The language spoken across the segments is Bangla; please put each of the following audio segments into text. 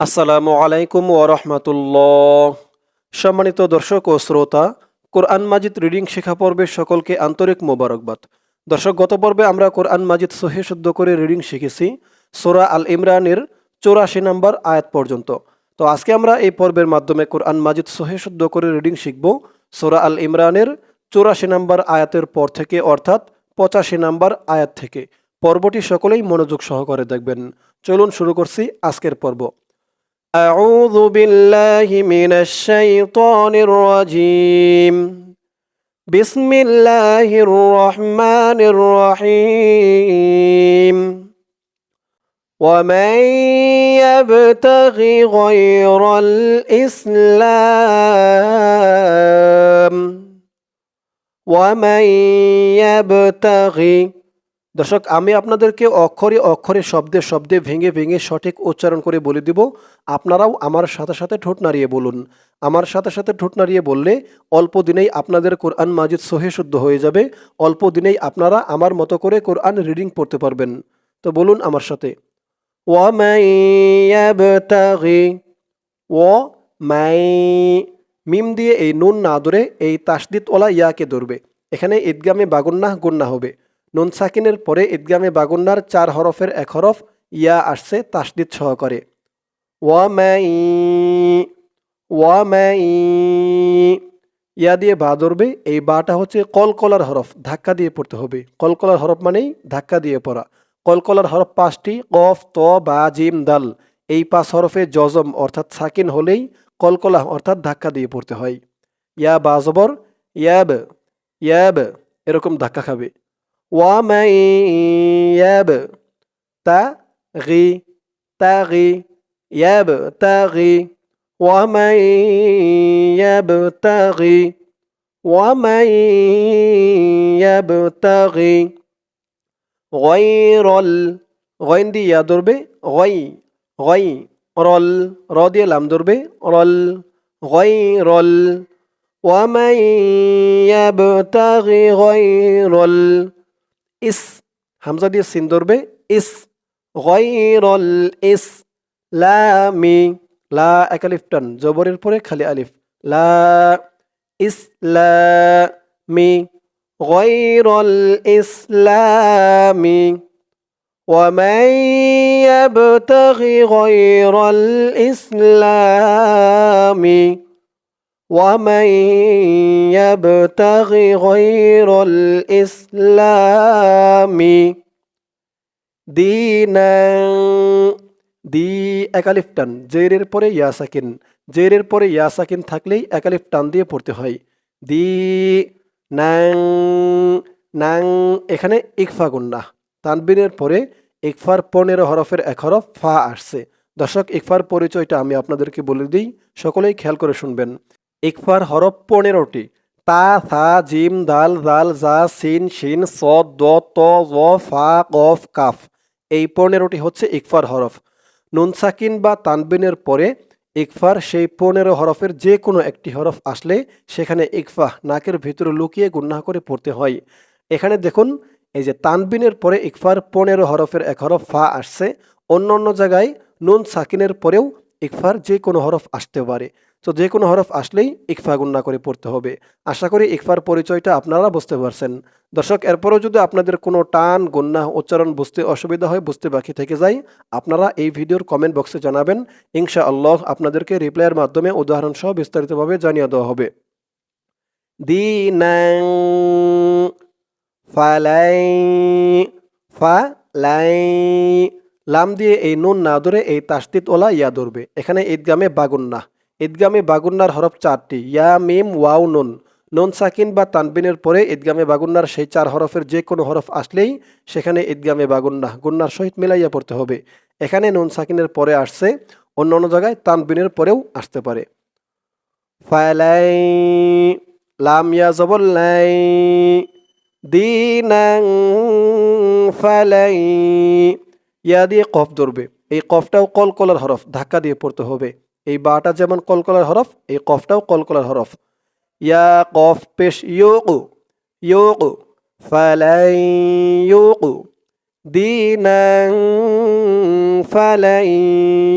আসসালামু আলাইকুম ওরহমতুল্লাহ সম্মানিত দর্শক ও শ্রোতা, কোরআন মাজিদ রিডিং শেখা পর্বে সকলকে আন্তরিক মোবারকবাদ। দর্শক, গত পর্বে আমরা কোরআন মাজিদ সহে শুদ্ধ করে রিডিং শিখেছি, সোরা আল ইমরানের চৌরাশি নম্বর আয়াত পর্যন্ত। তো আজকে আমরা এই পর্বের মাধ্যমে কোরআন মাজিদ সহে শুদ্ধ করে রিডিং শিখব, সোরা আল ইমরানের চৌরাশি নম্বর আয়াতের পর থেকে, অর্থাৎ পঁচাশি নম্বর আয়াত থেকে। পর্বটি সকলেই মনোযোগ সহকারে দেখবেন। চলুন শুরু করছি আজকের পর্ব। أعوذ بالله من الشيطان الرجيم. بسم الله الرحمن الرحيم. ومن يبتغ غير الإسلام. ومن يبتغي দর্শক, আমি আপনাদেরকে অক্ষরে অক্ষরে, শব্দে শব্দে, ভেঙে ভেঙে সঠিক উচ্চারণ করে বলে দিব। আপনারাও আমার সাথে সাথে ঠোঁট নাড়িয়ে বলুন। আমার সাথে সাথে ঠোঁট নাড়িয়ে বললে অল্প দিনেই আপনাদের কোরআন মাজিদ সহে শুদ্ধ হয়ে যাবে। অল্প দিনেই আপনারা আমার মতো করে কোরআন রিডিং পড়তে পারবেন। তো বলুন আমার সাথে। ওয়ামাইয়াবতাগি ও মাই, মিম দিয়ে এই নুন না ধরে এই তাসদিদ ওলা ইয়াকে ধরবে। এখানে ঈদগামে বাগুন্না গুন্না হবে। নুন সাকিনের পরে ঈদগামে বাগুন্নার চার হরফের এক হরফ, ইয়া আসছে তাসদিদ সহকারে। ওয়ামাই ওয়ামাই, ইয়া দিয়ে বা ধরবে, এই বাটা হচ্ছে কলকলার হরফ, ধাক্কা দিয়ে পড়তে হবে। কলকলার হরফ মানেই ধাক্কা দিয়ে পড়া। কলকলার হরফ পাঁচটি, কফ, ত, বা, জিম, দাল। এই পাঁচ হরফে জজম, অর্থাৎ সাকিন হলেই কলকলা, অর্থাৎ ধাক্কা দিয়ে পড়তে হয়। ইয়া বা জবর ইয়াব ইয়াব, এরকম ধাক্কা খাবে। ومن يبتغي تغي يبتغي ومن يبتغي ومن يبتغي غير غين دي يا دربي غي غي رل رضي لام دربي رل غير ومن يبتغي غير ইস হামজা দিয়ে সিন ধরবে ইস গয়রল ইস লামি লা এক আলিফ টান জবরের পরে খালি আলিফ লা ইসলামি গয়রল ইসলামি ومن يبتغي غير الإسلام ومن يبتغي غير الإسلام دينا দি একালিফ টান জেরের পরে ইয়া সাকিন জেরের পরে ইয়া সাকিন থাকলেই একালিফ টান দিয়ে পড়তে হয় দি নাং নাং এখানে ইকফা গুন্না তানবিনের পরে ইকফার পনেরো হরফের এক হরফ ফা আসছে দর্শক ইকফার পরিচয়টা আমি আপনাদেরকে বলে দিই সকলেই খেয়াল করে শুনবেন ইকফার হরফ পনেরোটি। তা সা জিম, দাল জাল জা, সিন, শিন স দ, ত ফা, কফ, কাফ। এই পনেরোটি হচ্ছে ইকফার হরফ। নুন সাকিন বা তানবিনের পরে ইকফার সেই পনেরো হরফের যে কোনো একটি হরফ আসলে সেখানে ইকফা নাকের ভিতরে লুকিয়ে গুন্না করে পড়তে হয়। এখানে দেখুন, এই যে তানবিনের পরে ইকফার পনেরো হরফের এক হরফ ফা আসছে অন্য অন্য জায়গায় নুন সাকিনের পরেও ইকফার যে কোনো হরফ আসতে পারে। তো যে কোনো হরফ আসলেই ইকফা গুন্না করে পড়তে হবে। আশা করি ইকফার পরিচয়টা আপনারা বুঝতে পারছেন। দর্শক, এরপরেও যদি আপনাদের কোনো টান গুন্না উচ্চারণ বুঝতে অসুবিধা হয়, বুঝতে বাকি থেকে যায়, আপনারা এই ভিডিওর কমেন্ট বক্সে জানাবেন। ইনশা আল্লাহ আপনাদেরকে রিপ্লাইয়ের মাধ্যমে উদাহরণ সহ বিস্তারিতভাবে জানিয়ে দেওয়া হবে। দিনাং ফালাই ফালাই লাম দিয়ে এই নুন না ধরে এই তাস্তিত ওলা ইয়া ধরবে। এখানে ঈদগামে বাগুন্না ঈদগামে বাগুন্নার হরফ চারটি। ইয়া, মিম, ওয়াও, নুন। নুন, সাকিন বা তানবিনের পরে ঈদগামে বাগুন্নার সেই চার হরফের যে কোনো হরফ আসলেই সেখানে ঈদগামে বাগুন্না, গুন্নার সহিত মিলাইয়া পড়তে হবে। এখানে নুন, সাকিনের পরে আসছে অন্য অন্য জায়গায় তানবিনের পরেও আসতে পারে। লাম ইয়া ইয়া দিয়ে কফ ধরবে। এই কফটাও কলকলার হরফ, ধাক্কা দিয়ে পড়তে হবে। এই বাটা যেমন কলকলার হরফ, এই কফটাও কলকলার হরফ। ইয়া কফ পেশ ইয়োকু ইয়োকু ফালাই ইয়োকু, দিনাং ফালাই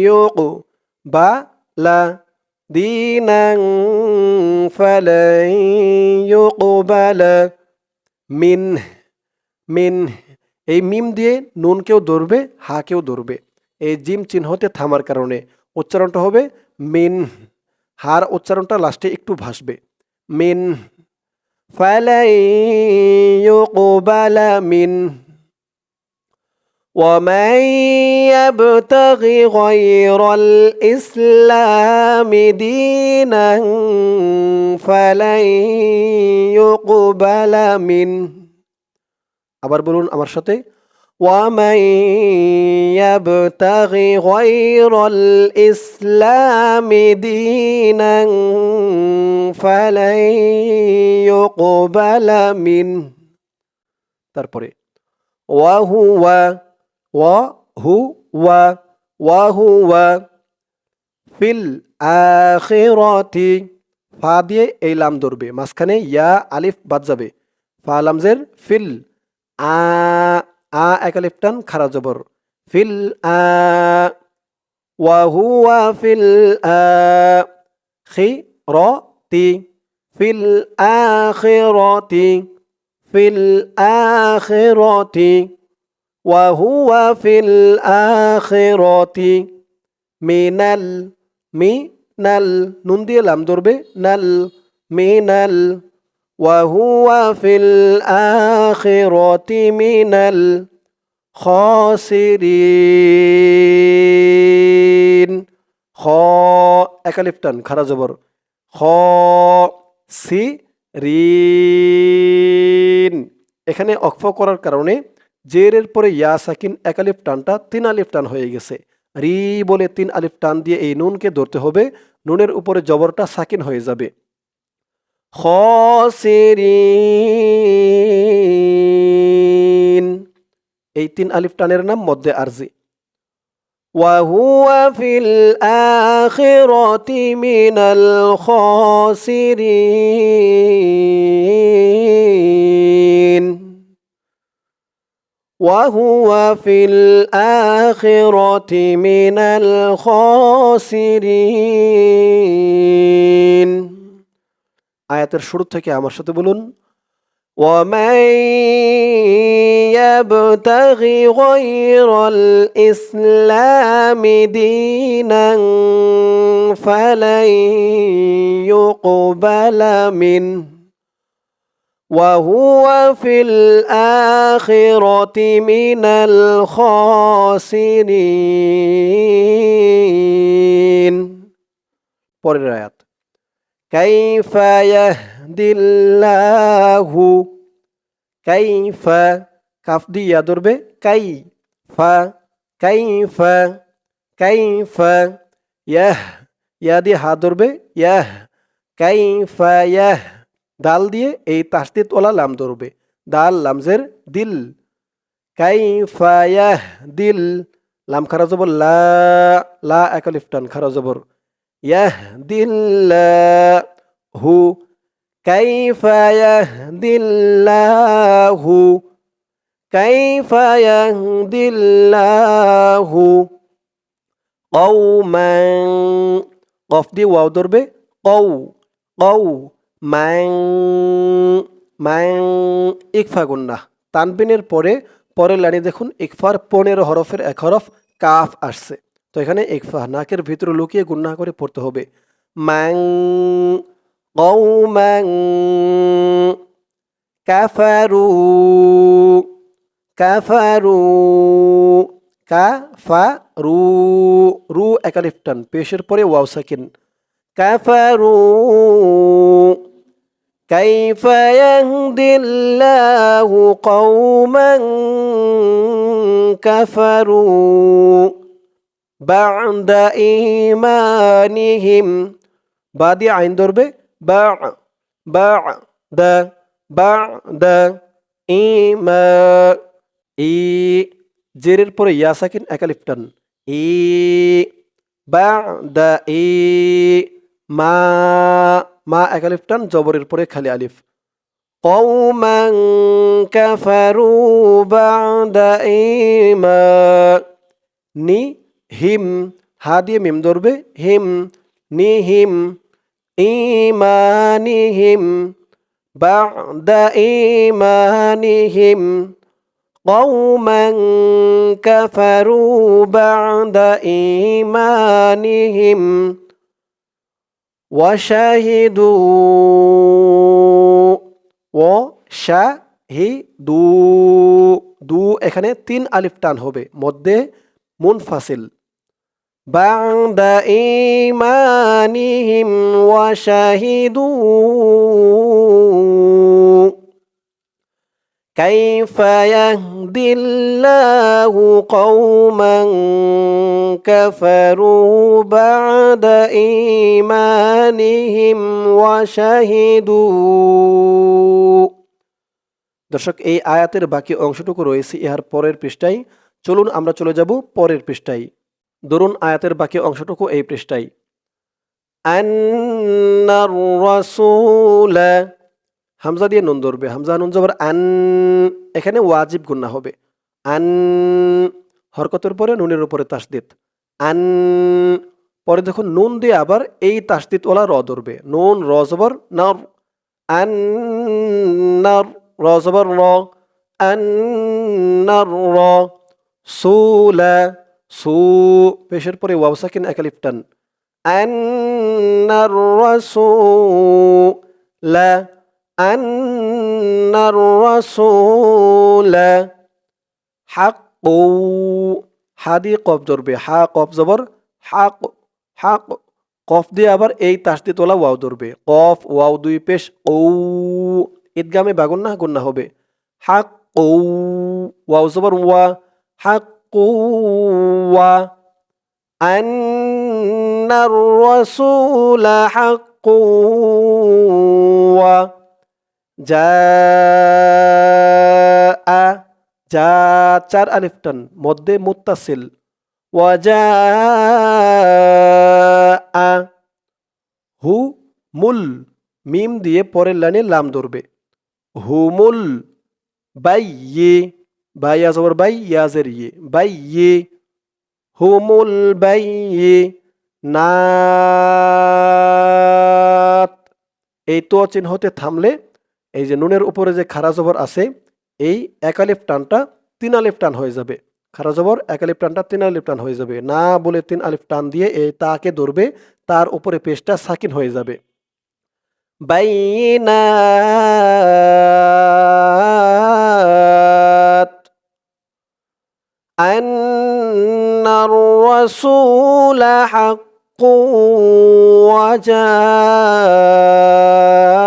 ইয়োকু, বা লা, দিনাং ফালাই ইউকবালা মিন মিন। এই মিম দিয়ে নুনকেও ধরবে, হাকেও ধরবে। এই জিম চিহ্নতে থামার কারণে। উচ্চারণটা হবে মিন হার উচ্চারণটা লাস্টে একটু ভাসবে মিন ফালাই ইউকবালা মিন ومن يبتغ غير الإسلام دينا فلن يقبل منه আবার বলুন আমার সাথে ومن يبتغ غير الإسلام دينا فلن يقبل منه তারপরে وهو وهو وهو ফিল আখিরাতি ফা দিয়ে এই লাম ধরবে মাঝখানে ইয়া আলিফ বাদ যাবে ফা লামজের ফিল আ আ একালিপটান, খারা জবর। ফিল আ ওয়াহুয়া ফিল আ, খি, র, তি। ফিল আখিরতি ফিল আখিরতি। ওয়াহুয়া ফিল আখিরতি। মিনাল মি নাল নুন দিয়ে লাম ধরবে, নাল, মিনাল। وهو في الآخرة من الخاسرين খ একালিফটান খারা জবর খ সি রিন এখানে অক্ফ করার কারণে জেরের পরে ইয়া সাকিন এক আলিফ টানটা তিন আলিফ টান হয়ে গেছে রি বলে তিন আলিফ টান দিয়ে এই নুনকে ধরতে হবে নুনের উপরে জবরটা সাকিন হয়ে যাবে খসিরিন এই তিন আলিফ টানের নাম মধ্যে আরজি وهو في الآخرة من الخاسرين وهو في الآخرة من الخاسرين আয়াতের শুরু থেকে আমার সাথে বলুন ومن يبتغ غير الإسلام دينا فلن يقبل منه وهو في الآخرة من الخاسرين পরের আয়াত كيف يهدي الله كيف কাফ দিয়া ধরবে কাই ফা কাইফ কাইফ ইয়াহ ইয়া দিয়ে হা ধরবে ইয়াহ কাইফ ইয়াহ দাল দিয়ে এই তাসদিদ ওলা লাম ধরবে দাল লামজের দিল কাইফা ইয়াহ দিল লাম খারা জবর লা লা একালিফটান খারা জবর ইয়াহদিল্লাহু কাইফা ইয়াহদিল্লাহু কাইফা ইয়াহদিল্লাহু কওমান কফ দিয়ে ওয়াও ধরবে কৌ কৌ মাং মাং ইকফা গুন্না তানবিনের পরে পরের লাইনে দেখুন ইকফার পনেরো হরফের এক হরফ কাফ আসছে তো এখানে ইকফা নাকের ভিতরে লুকিয়ে গুন্না করে পড়তে হবে ম্যাং কৌম্যাং কাফারু কাফারু কাফারু রু একালিফটান পেশের পরে ওয়াও সাকিন কাফারু كيف يهدي الله قوما كفروا بعد إيمانهم بعد عين ضربة باع بعد بعد إيما ই জেরের পরে ইয়া সাকিন একালিফ টান ই বা দা ই মা মা একালিফ টান জবরের পরে খালি আলিফ قوما كفروا بعد إيمانهم হিম হা দিয়ে মিম ধরবে হিম নিহিম ইমানিহিম بعد إيمانهم قوما كفروا بعد إيمانهم وشهدوا وشهدوا দু এখানে তিন আলিফ টান হবে মধ্যে মুনফাসিল بعد إيمانهم وشهدوا كيف يهدي الله قوما كفروا بعد إيمانهم وشهدوا দর্শক এই আয়াতের বাকি অংশটুকু রয়েছে ইহার পরের পৃষ্ঠায় চলুন আমরা চলে যাব পরের পৃষ্ঠায়। ধরুন আয়াতের বাকি অংশটুকু এই পৃষ্ঠায়। হামজা দিয়ে নুন ধরবে। হামজা নুন জবর আন, এখানে ওয়াজিব গুন্না হবে। আন, হরকতের পরে নুনের উপরে তাসদিত আন, পরে দেখুন নুন দিয়ে আবার এই তাসদিদওয়ালা র ধরবে। নুন, র জবর, নর। আন নর র জবর, র। র। সুলা, সু, পেশের পরে ওয়াও সাকিন একালিফ টান আন্নার রাসূলা আন্নার রাসূলা কফ কফ কফ আবার এই তাসদি তোলা ওয়াও ধরবে। কফ, ওয়াও দুই পেশ, ও, ঈদগামে বাগুন্না গুন্না হবে। হাক ও ওয়াও জবর, ওয়া হাক قوة أن الرسول حق جاء যা চার আলিফ টান মধ্যে মুত্তাসিল ওয়াজা হু মুল মিম দিয়ে পরের লাইনে লাম ধরবে হুমুল বাইয়ে ইয়াজের ইয়ে বাই ইয়ে হুমুল বাই ইয়ে নাত এই তো চিহ্ন হতে থামলে এই যে নুনের উপরে যে খারা জবর আছে এই একালিফ টানটা তিন আলিফ টান হয়ে যাবে খারা জবর একালিফ টানটা তিন আলিফ টান হয়ে যাবে না বলে তিন আলিফ টান দিয়ে এই তাকে ধরবে তার উপরে পেশটা সাকিন হয়ে যাবে বাইনাত أن الرسول حق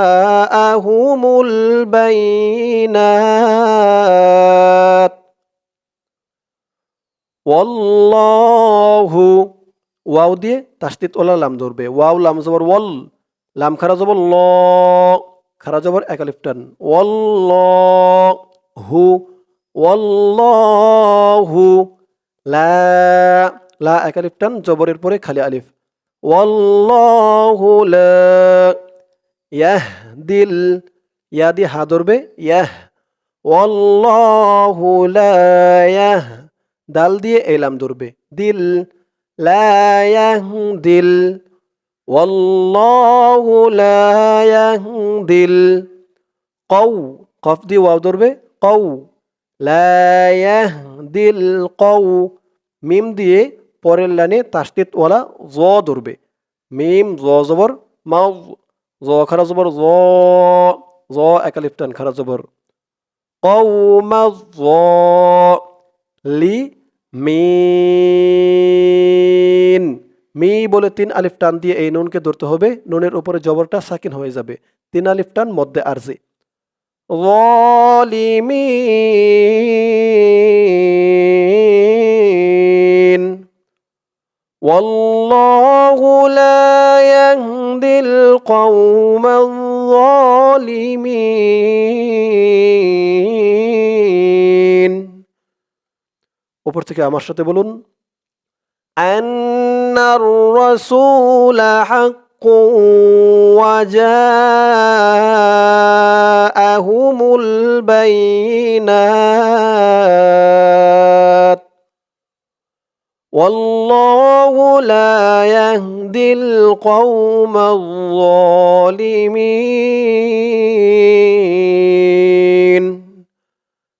وجاءهم البينات والله ওয়াও দিয়ে তাসদিদ ওলা লাম ধরবে ওয়াও লাম জবর ওয়াল লাম খারা জবর ল খারা জবর একালিফটান ওয়াল্ল হু ওয়াল্লাহু লা লা এক আলিফ টান, জবরের পরে খালি আলিফ। ওয়াল্লাহু লা ইয়াহদিল ইয়া দিয়ে হা ধরবে, ইয়াহ। ওয়াল্লাহু লা ইয়াহ, দাল দিয়ে এলাম ধরবে। দিল, লা ইয়াহদিল, ওয়াল্লাহু লা ইয়াহদিল কও কফ দিয়ে ওয়াও ধরবে কও লায়াহ দিল মিম দিয়ে পরের লাইনে তাস্তিত ওলা জ ধরবে। মিম, জ জবর মাউ জ খারা জবর, জ জ একালিফ খারা জবর। কৌমা জ, লি মি মি বলে তিন আলিফ টান দিয়ে এই নুনকে ধরতে হবে। নুনের উপরে জবরটা সাকিন হয়ে যাবে। তিন আলিফ টান মধ্যে আর্জি। ظالمين والله لا يهدي القوم الظالمين উপর থেকে আমার সাথে বলুন أن الرسول حق وجاءهم البينات والله لا يهدي القوم الظالمين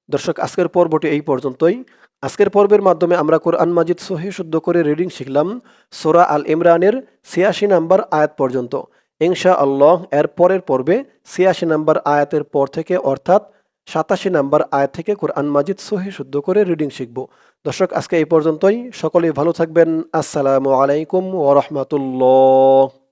দর্শক আজকের পর্বটি এই পর্যন্তই আজকের পর্বের মাধ্যমে আমরা কোরআন মাজিদ সহি শুদ্ধ করে রিডিং শিখলাম সোরা আল ইমরানের ছিয়াশি নাম্বার আয়াত পর্যন্ত ইনশা আল্লাহ এর পরের পর্বে ছিয়াশি নাম্বার আয়াতের পর থেকে, অর্থাৎ সাতাশি নাম্বার আয়াত থেকে কোরআন মাজিদ সহি শুদ্ধ করে রিডিং শিখব। দর্শক, আজকে এই পর্যন্তই। সকলেই ভালো থাকবেন। আসসালামু আলাইকুম ওরহমতুল্লাহ